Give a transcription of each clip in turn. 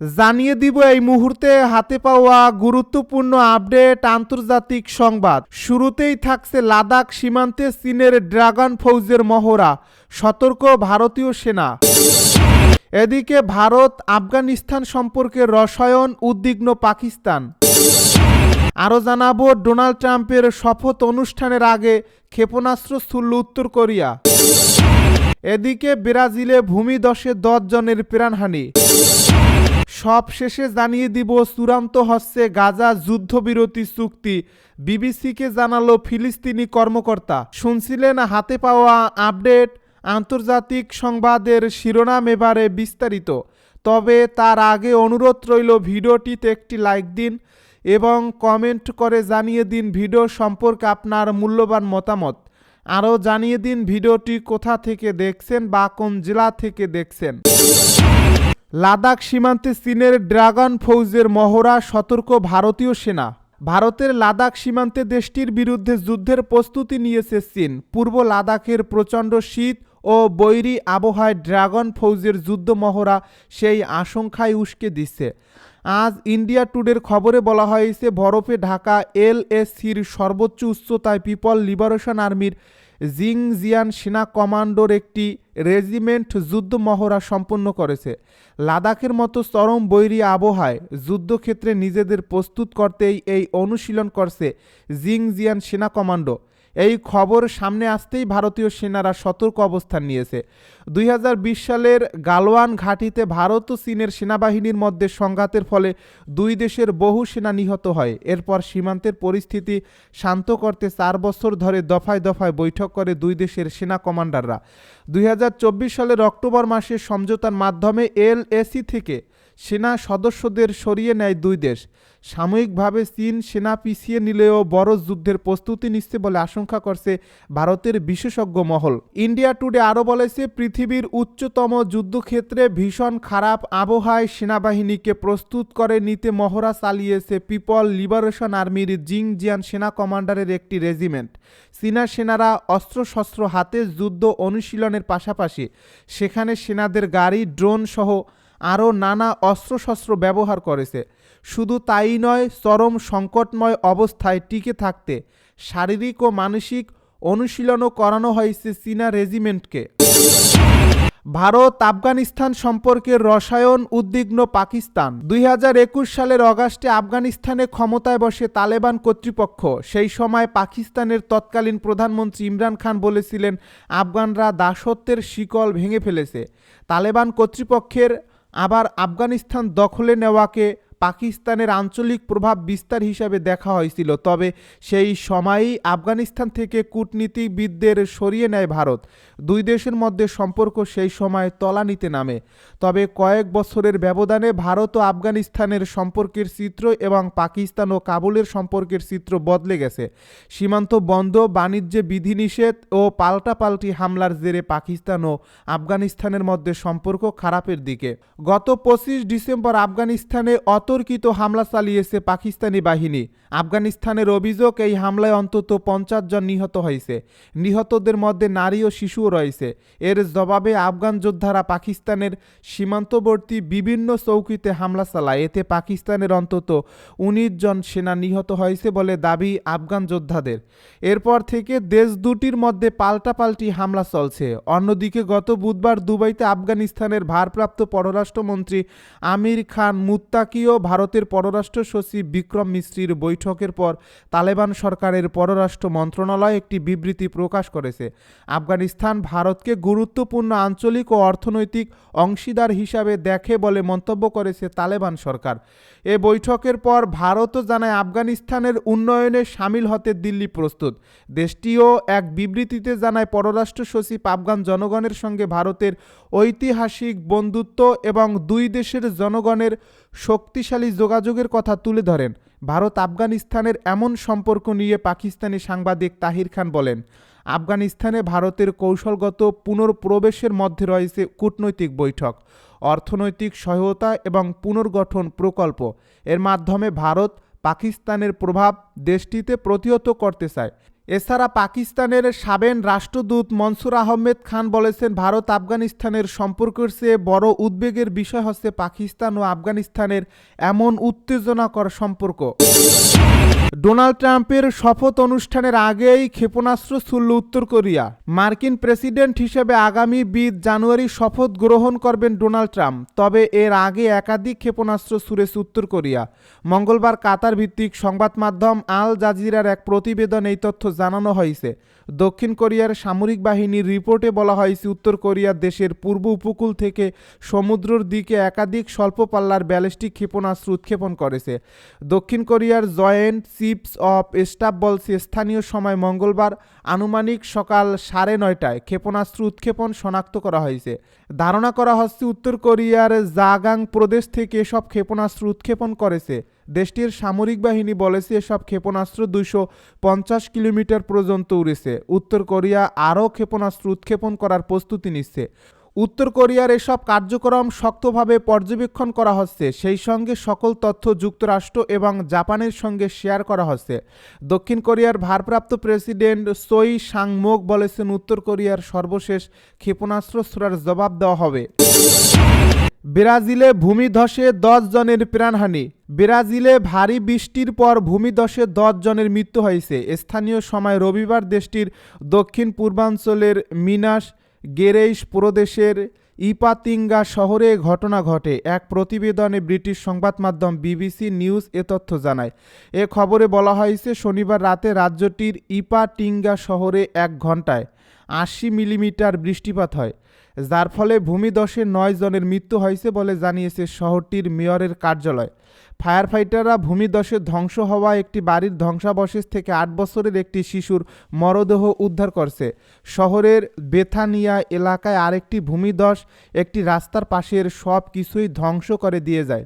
জানিয়ে দিব এই মুহূর্তে হাতে পাওয়া গুরুত্বপূর্ণ আপডেট আন্তর্জাতিক সংবাদ। শুরুতেই থাকছে লাদাখ সীমান্তে চীনের ড্রাগন ফৌজের মহড়া, সতর্ক ভারতীয় সেনা। এদিকে ভারত আফগানিস্তান সম্পর্কে রসায়ন উদ্বিগ্ন পাকিস্তান। আরও জানাব, ডোনাল্ড ট্রাম্পের শপথ অনুষ্ঠানের আগে ক্ষেপণাস্ত্র ছুড়ল উত্তর কোরিয়া। এদিকে ব্রাজিলে ভূমিদশে দশ জনের প্রাণহানি। সব শেষে জানিয়ে দিব চূড়ান্ত হচ্ছে গাজা যুদ্ধবিরতি চুক্তি। বিবিসিকে জানালো ফিলিস্তিনি কর্মকর্তা। শুনছিলেন হাতে পাওয়া আপডেট, আন্তর্জাতিক সংবাদের শিরোনাম এবারে বিস্তারিত। তবে তার আগে অনুরোধ রইল ভিডিওটিতে একটি লাইক দিন এবং কমেন্ট করে জানিয়ে দিন ভিডিও সম্পর্কে আপনার মূল্যবান মতামত। আরও জানিয়ে দিন ভিডিওটি কোথা থেকে দেখছেন বা কোন জেলা থেকে দেখছেন। লাদাখ সীমান্তে চীনের ড্রাগন ফৌজের মহড়া সতর্ক ভারতীয় সেনা। ভারতের লাদাখ সীমান্তে দেশটির বিরুদ্ধে যুদ্ধের প্রস্তুতি নিয়েছে চীন। পূর্ব লাদাখের প্রচণ্ড শীত ও বৈরী আবহাওয়ায় ড্রাগন ফৌজের যুদ্ধ মহড়া সেই আশঙ্কায় উস্কে দিচ্ছে। আজ ইন্ডিয়া টুডের খবরে বলা হয়েছে, বরফে ঢাকা এলএসসির সর্বোচ্চ উচ্চতায় পিপল লিবারেশন আর্মির জিং জিয়ান সেনা কমান্ডোর একটি রেজিমেন্ট যুদ্ধ মহড়া সম্পন্ন করেছে। লাদাখের মতো চরম বৈরী আবহায় যুদ্ধক্ষেত্রে নিজেদের প্রস্তুত করতেই এই অনুশীলন করছে জিং জিয়ান সেনা কমান্ডো। এই খবর সামনে আসতেই ভারতীয় সেনারা সতর্ক অবস্থান নিয়েছে। দুই হাজার বিশ সালের গালওয়ান ঘাঁটিতে ভারত ও চীনের সেনাবাহিনীর মধ্যে সংঘাতের ফলে দুই দেশের বহু সেনা নিহত হয়। এরপর সীমান্তের পরিস্থিতি শান্ত করতে চার বছর ধরে দফায় দফায় বৈঠক করে দুই দেশের সেনা কমান্ডাররা। দুই হাজার চব্বিশ সালের অক্টোবর মাসে সমঝোতার মাধ্যমে এলএসি থেকে সেনা সদস্যদের সরিয়ে নেয় দুই দেশ। সাময়িকভাবে চীন সেনা পিছিয়ে নিলেও বড় যুদ্ধের প্রস্তুতি নিচ্ছে বলে আশঙ্কা করছে ভারতের বিশেষজ্ঞ মহল। ইন্ডিয়া টুডে আরও বলেছে, পৃথিবীর উচ্চতম যুদ্ধক্ষেত্রে ভীষণ খারাপ আবহাওয়ায় সেনাবাহিনীকে প্রস্তুত করে নিতে মহড়া চালিয়েছে পিপল লিবারেশন আর্মির জিং জিয়ান সেনা কমান্ডারের একটি রেজিমেন্ট। চীনা সেনারা অস্ত্রশস্ত্র হাতে যুদ্ধ অনুশীলনের পাশাপাশি সেখানে সেনাদের গাড়ি, ড্রোন সহ আরও নানা অস্ত্রশস্ত্র ব্যবহার করেছে। শুধু তাই নয়, চরম সংকটময় অবস্থায় টিকে থাকতে শারীরিক ও মানসিক অনুশীলনও করানো হয়েছে চীনা রেজিমেন্টকে। ভারত, আফগানিস্তান সম্পর্কে রসায়ন উদ্বিগ্ন পাকিস্তান। দুই হাজার একুশ সালের অগাস্টে আফগানিস্তানে ক্ষমতায় বসে তালেবান কর্তৃপক্ষ। সেই সময় পাকিস্তানের তৎকালীন প্রধানমন্ত্রী ইমরান খান বলেছিলেন, আফগানরা দাসত্বের শিকল ভেঙে ফেলেছে। তালেবান কর্তৃপক্ষের আবার আফগানিস্তান দখলে নেওয়াকে পাকিস্তানের আঞ্চলিক প্রভাব বিস্তার হিসাবে দেখা হয়েছিল, তবে সেই সময়ই আফগানিস্তান থেকে কূটনীতিবিদদের সরিয়ে নেয় ভারত। দুই দেশের মধ্যে সম্পর্ক সেই সময় তলানিতে নামে। তবে কয়েক বছরের ব্যবধানে ভারত ও আফগানিস্তানের সম্পর্কের চিত্র এবং পাকিস্তান ও কাবুলের সম্পর্কের চিত্র বদলে গেছে। সীমান্ত বন্ধ, বাণিজ্যে বিধিনিষেধ ও পাল্টাপাল্টি হামলার জেরে পাকিস্তান ও আফগানিস্তানের মধ্যে সম্পর্ক খারাপের দিকে। গত পঁচিশ ডিসেম্বর আফগানিস্তানে অতর্কিত হামলা চালিয়েছে পাকিস্তানি বাহিনী। আফগানিস্তানের অভিযোগ, এই হামলায় অন্তত পঞ্চাশ জন নিহত হয়েছে। নিহতদের মধ্যে নারী ও শিশুও রয়েছে। এর জবাবে আফগান যোদ্ধারা পাকিস্তানের সীমান্তবর্তী বিভিন্ন চৌকিতে হামলা চালায়। এতে পাকিস্তানের অন্তত উনিশ জন সেনা নিহত হয়েছে বলে দাবি আফগান যোদ্ধাদের। এরপর থেকে দেশ দুটির মধ্যে পাল্টাপাল্টি হামলা চলছে। অন্যদিকে গত বুধবার দুবাইতে আফগানিস্তানের ভারপ্রাপ্ত পররাষ্ট্রমন্ত্রী আমির খান মুত্তাকিও ভারতের পররাষ্ট্র সচিব বিক্রম মিশ্রির বৈঠকের পর তালেবান সরকারের পররাষ্ট্র মন্ত্রণালয় একটি বিবৃতি প্রকাশ করেছে। আফগানিস্তান ভারতকে গুরুত্বপূর্ণ আঞ্চলিক ও অর্থনৈতিক অংশীদার হিসাবে দেখে বলে মন্তব্য করেছে তালেবান সরকার। এ বৈঠকের পর ভারতও জানায় আফগানিস্তানের উন্নয়নে সামিল হতে দিল্লি প্রস্তুত। দেশটিও এক বিবৃতিতে জানায় পররাষ্ট্র সচিব আফগান জনগণের সঙ্গে ভারতের ঐতিহাসিক বন্ধুত্ব এবং দুই দেশের জনগণের শক্তিশালী যোগাযোগের কথা তুলে ধরেন। ভারত আফগানিস্তানের এমন সম্পর্ক নিয়ে পাকিস্তানি সাংবাদিক তাহির খান বলেন, আফগানিস্তানে ভারতের কৌশলগত পুনর্প্রবেশের মধ্যে রয়েছে কূটনৈতিক বৈঠক, অর্থনৈতিক সহায়তা এবং পুনর্গঠন প্রকল্প। এর মাধ্যমে ভারত পাকিস্তানের প্রভাব দেশটিতে প্রতিহত করতে চায়। এছাড়া পাকিস্তানের সাবেন রাষ্ট্রদূত মনসুর আহমেদ খান বলেছেন, ভারত আফগানিস্তানের সম্পর্কের চেয়ে বড় উদ্বেগের বিষয় হচ্ছে পাকিস্তান ও আফগানিস্তানের এমন উত্তেজনাকর সম্পর্ক। ডোনাল্ড ট্রাম্পের শপথ অনুষ্ঠানের আগেই ক্ষেপণাস্ত্র ছুড়ল উত্তর কোরিয়া। মার্কিন প্রেসিডেন্ট হিসেবে আগামী বিশ জানুয়ারি শপথ গ্রহণ করবেন ডোনাল্ড ট্রাম্প, তবে এর আগে একাধিক ক্ষেপণাস্ত্র ছুড়েছে উত্তর কোরিয়া। মঙ্গলবার কাতার ভিত্তিক সংবাদ মাধ্যম আল জাজিরার এক প্রতিবেদন এই তথ্য জানানো হয়েছে। দক্ষিণ কোরিয়ার সামরিক বাহিনীর রিপোর্টে বলা হয়েছে, উত্তর কোরিয়া দেশের পূর্ব উপকূল থেকে সমুদ্রর দিকে একাধিক স্বল্প পাল্লার ব্যালিস্টিক ক্ষেপণাস্ত্র উৎক্ষেপণ করেছে। দক্ষিণ কোরিয়ার জয়েন্ট চিপস অফ স্টাফ বলছে, স্থানীয় সময় মঙ্গলবার আনুমানিক সকাল সাড়ে নয়টায় ক্ষেপণাস্ত্র উৎক্ষেপণ শনাক্ত করা হয়েছে। ধারণা করা হচ্ছে, উত্তর কোরিয়ার জাগাং প্রদেশ থেকে এসব ক্ষেপণাস্ত্র উৎক্ষেপণ করেছে। দেশটির সামরিক বাহিনী বলেছে এসব ক্ষেপণাস্ত্র দুশো পঞ্চাশ কিলোমিটার পর্যন্ত উড়েছে। উত্তর কোরিয়া আরও ক্ষেপণাস্ত্র উৎক্ষেপণ করার প্রস্তুতি নিচ্ছে। উত্তর কোরিয়ার এসব কার্যক্রম শক্তভাবে পর্যবেক্ষণ করা হচ্ছে। সেই সঙ্গে সকল তথ্য যুক্তরাষ্ট্র এবং জাপানের সঙ্গে শেয়ার করা হচ্ছে। দক্ষিণ কোরিয়ার ভারপ্রাপ্ত প্রেসিডেন্ট সই সাংমোক বলেছেন, উত্তর কোরিয়ার সর্বশেষ ক্ষেপণাস্ত্র ছোড়ার জবাব দেওয়া হবে। ব্রাজিলে ভূমিধসে দশ জনের প্রাণহানি। ব্রাজিলে ভারী বৃষ্টির পর ভূমিধসে দশ জনের মৃত্যু হয়েছে। স্থানীয় সময় রবিবার দেশটির দক্ষিণ পূর্বাঞ্চলের মিনাস গেরেইস প্রদেশের ইপাতিঙ্গা শহরে ঘটনা ঘটে। এক প্রতিবেদনে ব্রিটিশ সংবাদ মাধ্যম বিবিসি নিউজ এ তথ্য জানায়। এ খবরে বলা হয়েছে, শনিবার রাতে রাজ্যটির ইপাটিঙ্গা শহরে এক ঘন্টায় আশি মিলিমিটার বৃষ্টিপাত হয়। যার ফলে ভূমিধসে নয় জনের মৃত্যু হয়েছে বলে জানিয়েছে শহরটির মেয়রের কার্যালয়। ফায়ার ফাইটাররা ভূমিধসে ধ্বংস হওয়া একটি বাড়ির ধ্বংসাবশেষ থেকে আট বছরের একটি শিশুর মরদেহ উদ্ধার করছে। শহরের বেথানিয়া এলাকায় আরেকটি ভূমিধস একটি রাস্তার পাশের সব কিছুই ধ্বংস করে দিয়ে যায়।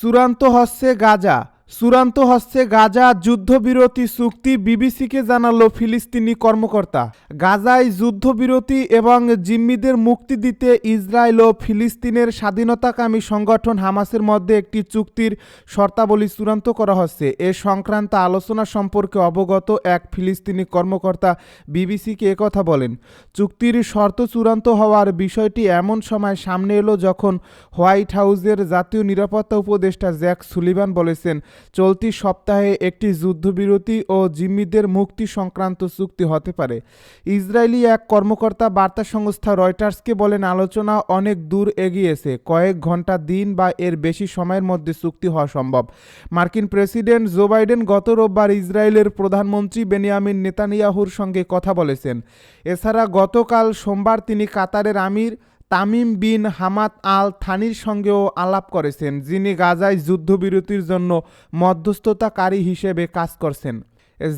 চূড়ান্ত হচ্ছে গাজা। চূড়ান্ত হচ্ছে গাজা যুদ্ধবিরতি চুক্তি বিবিসিকে জানালো ফিলিস্তিনি কর্মকর্তা। গাজায় যুদ্ধবিরতি এবং জিম্মিদের মুক্তি দিতে ইসরায়েল ও ফিলিস্তিনের স্বাধীনতাকামী সংগঠন হামাসের মধ্যে একটি চুক্তির শর্তাবলী চূড়ান্ত করা হচ্ছে। এ সংক্রান্ত আলোচনা সম্পর্কে অবগত এক ফিলিস্তিনি কর্মকর্তা বিবিসিকে একথা বলেন, চুক্তির শর্ত চূড়ান্ত হওয়ার বিষয়টি এমন সময় সামনে এলো যখন হোয়াইট হাউসের জাতীয় নিরাপত্তা উপদেষ্টা জ্যাক সুলিভান বলেছেন চলতি সপ্তাহে একটি যুদ্ধবিরতি ও জিম্মিদের মুক্তি সংক্রান্ত চুক্তি হতে পারে। ইসরায়েলি এক কর্মকর্তা বার্তা সংস্থা রয়টার্সকে বলেন, আলোচনা অনেক দূর এগিয়েছে। কয়েক ঘণ্টা দিন বা এর বেশি সময়ের মধ্যে চুক্তি হওয়া সম্ভব। মার্কিন প্রেসিডেন্ট জো বাইডেন গত রোববার ইসরায়েলের প্রধানমন্ত্রী বেনিয়ামিন নেতানিয়াহুর সঙ্গে কথা বলেছেন। এছাড়া গতকাল সোমবার তিনি কাতারের আমির তামিম বিন হামাদ আল থানির সঙ্গেও আলাপ করেছেন, যিনি গাজায় যুদ্ধবিরতির জন্য মধ্যস্থতাকারী হিসেবে কাজ করছেন।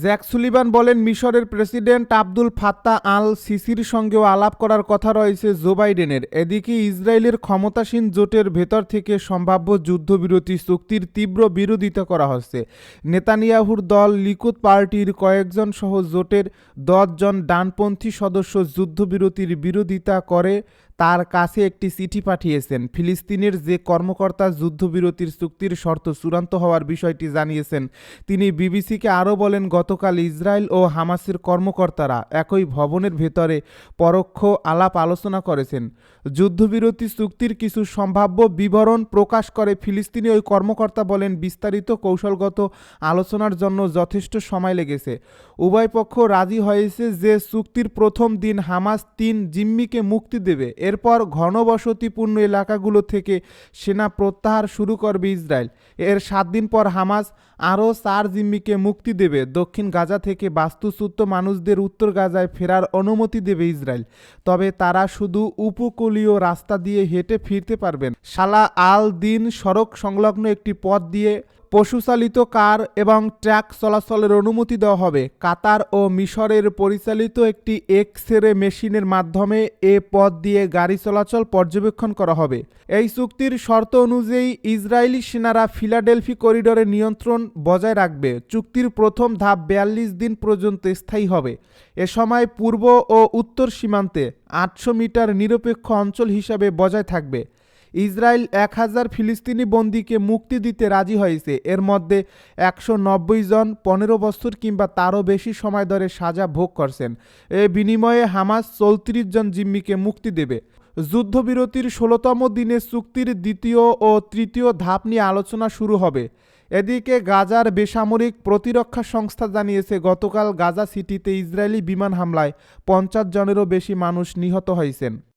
জ্যাক সুলিবান বলেন, মিশরের প্রেসিডেন্ট আব্দুল ফাত্তা আল সিসির সঙ্গেও আলাপ করার কথা রয়েছে জো বাইডেনের। এদিকে ইসরায়েলের ক্ষমতাসীন জোটের ভেতর থেকে সম্ভাব্য যুদ্ধবিরতি চুক্তির তীব্র বিরোধিতা করা হচ্ছে। নেতানিয়াহুর দল লিকুদ পার্টির কয়েকজন সহ জোটের দশজন ডানপন্থী সদস্য যুদ্ধবিরতির বিরোধিতা করে তার কাছে একটি চিঠি পাঠিয়েছেন। ফিলিস্তিনের যে কর্মকর্তা যুদ্ধবিরতির চুক্তির শর্ত চূড়ান্ত হওয়ার বিষয়টি জানিয়েছেন। তিনি বিবিসিকে আরও বলেন, গতকাল ইসরায়েল ও হামাসের কর্মকর্তারা একই ভবনের ভেতরে পরোক্ষ আলাপ আলোচনা করেছেন। যুদ্ধবিরতি চুক্তির কিছু সম্ভাব্য বিবরণ প্রকাশ করে ফিলিস্তিনি ওই কর্মকর্তা বলেন, বিস্তারিত কৌশলগত আলোচনার জন্য যথেষ্ট সময় লেগেছে। উভয় পক্ষ রাজি হয়েছে যে চুক্তির প্রথম দিন হামাস তিন জিম্মিকে মুক্তি দেবে। এরপর ঘনবসতিপূর্ণ এলাকাগুলো থেকে সেনা প্রত্যাহার শুরু করবে ইসরায়েল। এর সাত দিন পর হামাস আরও চার জিম্মিকে মুক্তি দেবে। দক্ষিণ গাজা থেকে বাস্তুচ্যুত মানুষদের উত্তর গাজায় ফেরার অনুমতি দেবে ইসরায়েল। তবে তারা শুধু উপকূলীয় রাস্তা দিয়ে হেঁটে ফিরতে পারবেন। সালা আল দিন সড়ক সংলগ্ন একটি পথ দিয়ে পশুচালিত কার এবং ট্রাক চলাচলের অনুমতি দেওয়া হবে। কাতার ও মিশরের পরিচালিত একটি এক্স রে মেশিনের মাধ্যমে এ পথ দিয়ে গাড়ি চলাচল পর্যবেক্ষণ করা হবে। এই চুক্তির শর্ত অনুযায়ী ইসরায়েলি সেনারা ফিলাডেলফি করিডোরে নিয়ন্ত্রণ বজায় রাখবে। চুক্তির প্রথম ধাপ বিয়াল্লিশ দিন পর্যন্ত স্থায়ী হবে। এ সময় পূর্ব ও উত্তর সীমান্তে আটশো মিটার নিরপেক্ষ অঞ্চল হিসাবে বজায় থাকবে। ইসরায়েল এক হাজার ফিলিস্তিনি বন্দীকে মুক্তি দিতে রাজি হয়েছে। এর মধ্যে একশো নব্বই জন পনেরো বছর কিংবা তারও বেশি সময় ধরে সাজা ভোগ করছেন। এ বিনিময়ে হামাস চৌত্রিশ জন জিম্মিকে মুক্তি দেবে। যুদ্ধবিরতির ষোলোতম দিনে চুক্তির দ্বিতীয় ও তৃতীয় ধাপ নিয়ে আলোচনা শুরু হবে। এদিকে গাজার বেসামরিক প্রতিরক্ষা সংস্থা জানিয়েছে, গতকাল গাজা সিটিতে ইসরায়েলি বিমান হামলায় পঞ্চাশ জনেরও বেশি মানুষ নিহত হয়েছেন।